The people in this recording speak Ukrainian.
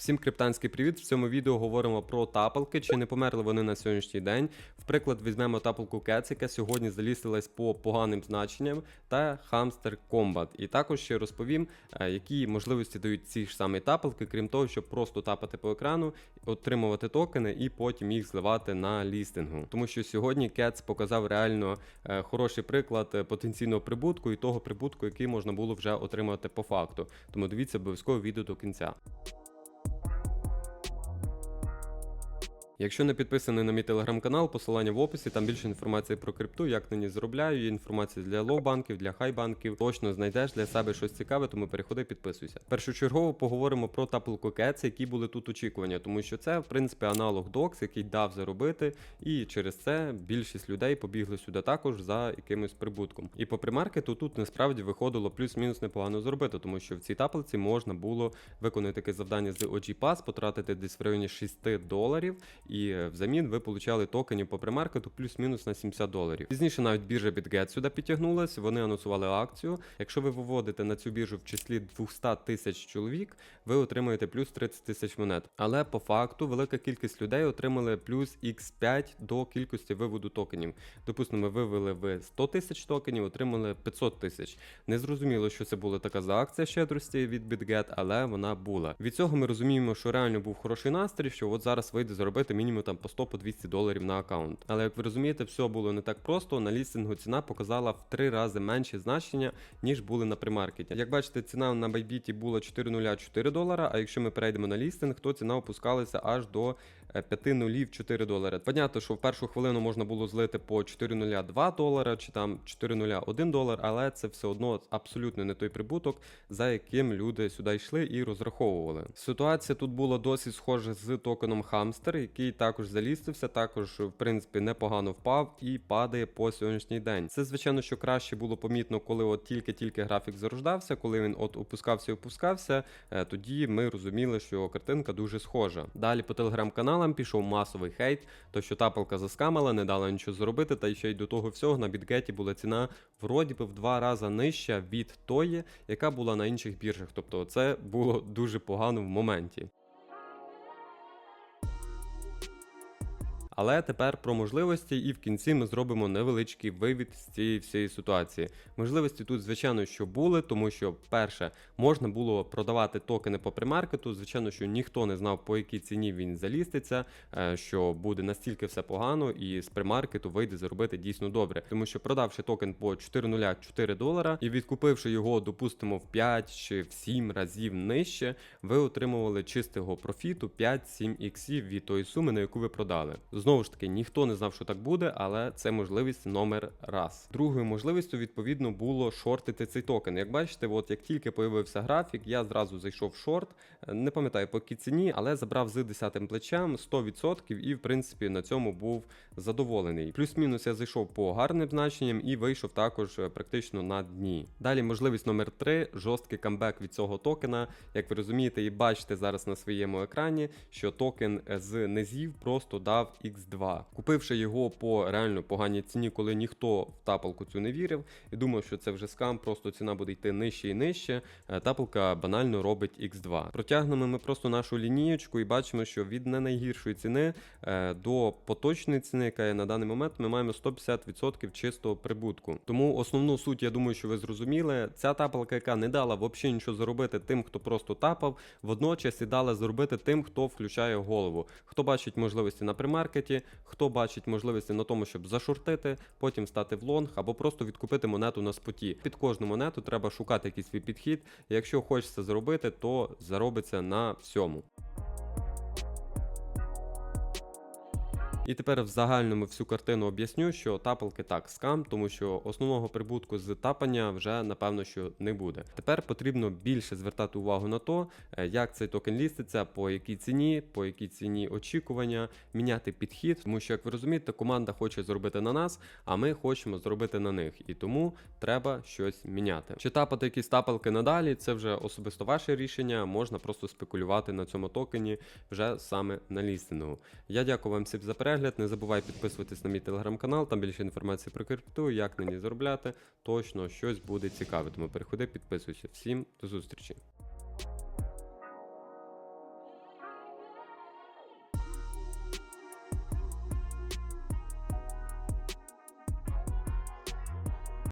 Всім криптанський привіт! В цьому відео говоримо про тапалки, чи не померли вони на сьогоднішній день. В приклад візьмемо тапалку Cats, яка сьогодні залістилась по поганим значенням, та Hamster Combat. І також ще розповім, е, які можливості дають ці ж самі тапалки, крім того, щоб просто тапати по екрану, отримувати токени і потім їх зливати на лістингу. Тому що сьогодні Cats показав реально е, хороший приклад е, потенційного прибутку і того прибутку, який можна було вже отримати по факту. Тому дивіться обов'язково відео до кінця. Якщо не підписаний на мій телеграм-канал, посилання в описі, там більше інформації про крипту, як на ній заробляю, є інформація для лоу-банків, для хай-банків. Точно знайдеш для себе щось цікаве, тому переходи, підписуйся. Першочергово поговоримо про Tapple які були тут очікування, тому що це, в принципі, аналог DOX, який дав заробити, і через це більшість людей побігли сюди також за якимось прибутком. І по примаркету тут насправді виходило плюс-мінус непогано зробити, тому що в цій таблиці можна було виконати таке завдання з OG Pass, потратити десь в районі 6 доларів і е, взамін ви получали токенів по примаркету плюс-мінус на 70 доларів. Пізніше навіть біржа BitGet сюди підтягнулась, вони анонсували акцію. Якщо ви виводите на цю біржу в числі 200 тисяч чоловік, ви отримаєте плюс 30 тисяч монет. Але по факту велика кількість людей отримали плюс X5 до кількості виводу токенів. Допустимо, ви вивели ви 100 тисяч токенів, отримали 500 тисяч. Не зрозуміло, що це була така за акція щедрості від BitGet, але вона була. Від цього ми розуміємо, що реально був хороший настрій, що от зараз вийде заробити мінімум там по 100 по 200 доларів на аккаунт. Але як ви розумієте, все було не так просто. На лістингу ціна показала в 3 рази менше значення, ніж були на примаркеті. Як бачите, ціна на байбіті була 4,04 долара. А якщо ми перейдемо на лістинг, то ціна опускалася аж до 5 нулів 4 долари. Понятно, що в першу хвилину можна було злити по 4,02 долара чи там 4,01 долар, але це все одно абсолютно не той прибуток, за яким люди сюди йшли і розраховували. Ситуація тут була досить схожа з токеном Hamster, який також залістився, також в принципі непогано впав і падає по сьогоднішній день. Це звичайно, що краще було помітно, коли от тільки-тільки графік зарождався, коли він от опускався і опускався. е, Тоді ми розуміли, що картинка дуже схожа. Далі по телеграм-каналам пішов масовий хейт, то що тапалка заскамала, не дала нічого зробити, та ще й до того всього на бітгеті була ціна вроді би в два рази нижча від тої, яка була на інших біржах. Тобто це було дуже погано в моменті. Але тепер про можливості, і в кінці ми зробимо невеличкий вивід з цієї всієї ситуації. Можливості тут, звичайно, що були, тому що, перше, можна було продавати токени по примаркету. Звичайно, що ніхто не знав, по якій ціні він заліститься, е, що буде настільки все погано, і з примаркету вийде заробити дійсно добре. Тому що продавши токен по 4,04 долара і відкупивши його, допустимо, в 5 чи в 7 разів нижче, ви отримували чистого профіту 5-7 іксів від тої суми, на яку ви продали. Знову ж таки, ніхто не знав, що так буде, але це можливість номер раз. Другою можливістю, відповідно, було шортити цей токен. Як бачите, от як тільки появився графік, я зразу зайшов в шорт. Не пам'ятаю по якій ціні, але забрав з 10 плечем 100% і, в принципі, на цьому був задоволений. Плюс-мінус я зайшов по гарним значенням і вийшов також е, практично на дні. Далі можливість номер 3 жорсткий камбек від цього токена. Як ви розумієте і бачите зараз на своєму екрані, що токен з низів просто дав X2. Купивши його по реально поганій ціні, коли ніхто в тапалку цю не вірив, і думав, що це вже скам, просто ціна буде йти нижче і нижче. е, Тапалка банально робить X2. Протягнемо ми просто нашу лінієчку і бачимо, що від не найгіршої ціни е, до поточної ціни, яка є на даний момент, ми маємо 150% чистого прибутку. Тому основну суть, я думаю, що ви зрозуміли. Ця тапалка, яка не дала взагалі нічого заробити тим, хто просто тапав, водночас і дала заробити тим, хто включає голову, хто бачить можливості на примаркеті, хто бачить можливості на тому, щоб зашортити, потім стати в лонг або просто відкупити монету на споті. Під кожну монету треба шукати якийсь свій підхід. Якщо хочеться заробити, то заробиться на всьому. І тепер в загальному всю картину об'ясню, що тапалки так скам, тому що основного прибутку з тапання вже напевно що не буде. Тепер потрібно більше звертати увагу на то, е, як цей токен ліститься, по якій ціні, по якій ціні очікування, міняти підхід, тому що, як ви розумієте, команда хоче зробити на нас, а ми хочемо зробити на них. І тому треба щось міняти. Чи тапати якісь тапалки надалі, це вже особисто ваше рішення. Можна просто спекулювати на цьому токені вже саме на лістингу. Я дякую вам всім за перегляд. Не забувай підписуватись на мій телеграм-канал, там більше інформації про крипту, як на ній заробляти. Точно щось буде цікаве. Тому переходи, підписуйся. Всім до зустрічі.